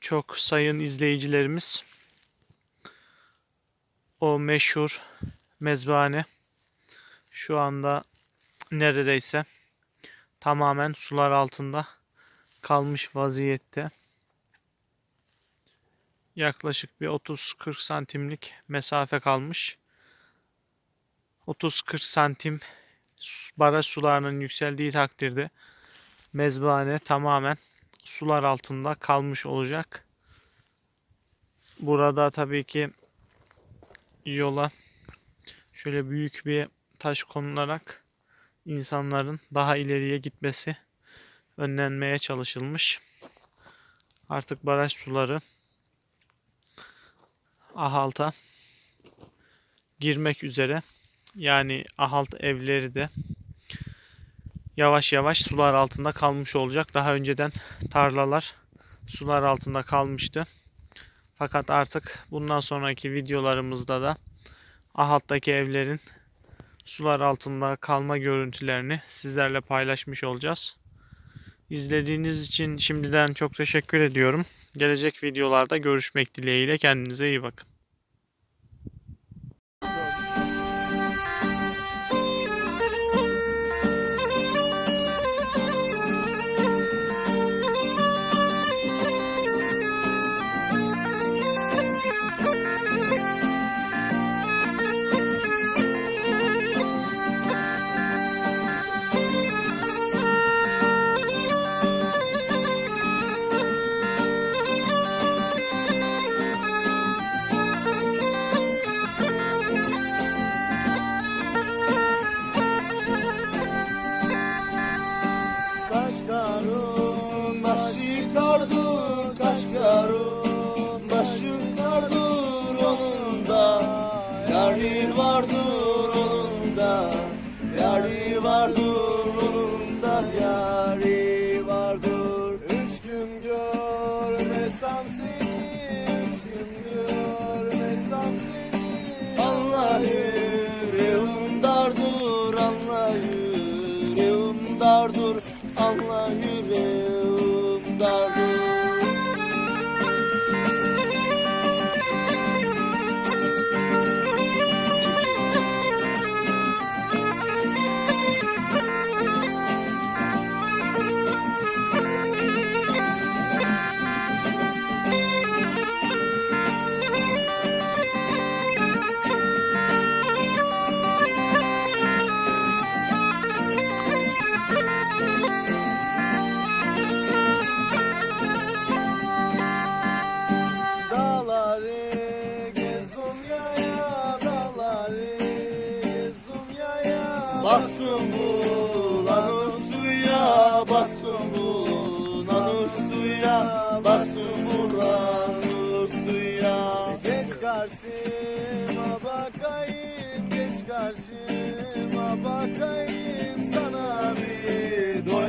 çok sayın izleyicilerimiz o meşhur mezbahane şu anda neredeyse tamamen sular altında kalmış vaziyette. Yaklaşık bir 30-40 santimlik mesafe kalmış. 30-40 santim baraj sularının yükseldiği takdirde mezbahane tamamen sular altında kalmış olacak. Burada tabii ki yola şöyle büyük bir taş konularak insanların daha ileriye gitmesi önlenmeye çalışılmış. Artık baraj suları Ahalt'a girmek üzere. Yani Ahalt evleri de yavaş yavaş sular altında kalmış olacak. Daha önceden tarlalar sular altında kalmıştı. Fakat artık bundan sonraki videolarımızda da Ahalt'taki evlerin sular altında kalma görüntülerini sizlerle paylaşmış olacağız. İzlediğiniz için şimdiden çok teşekkür ediyorum. Gelecek videolarda görüşmek dileğiyle kendinize iyi bakın. Vardır karşıma bakayım Geç karşıma bakayım Sana bir Sana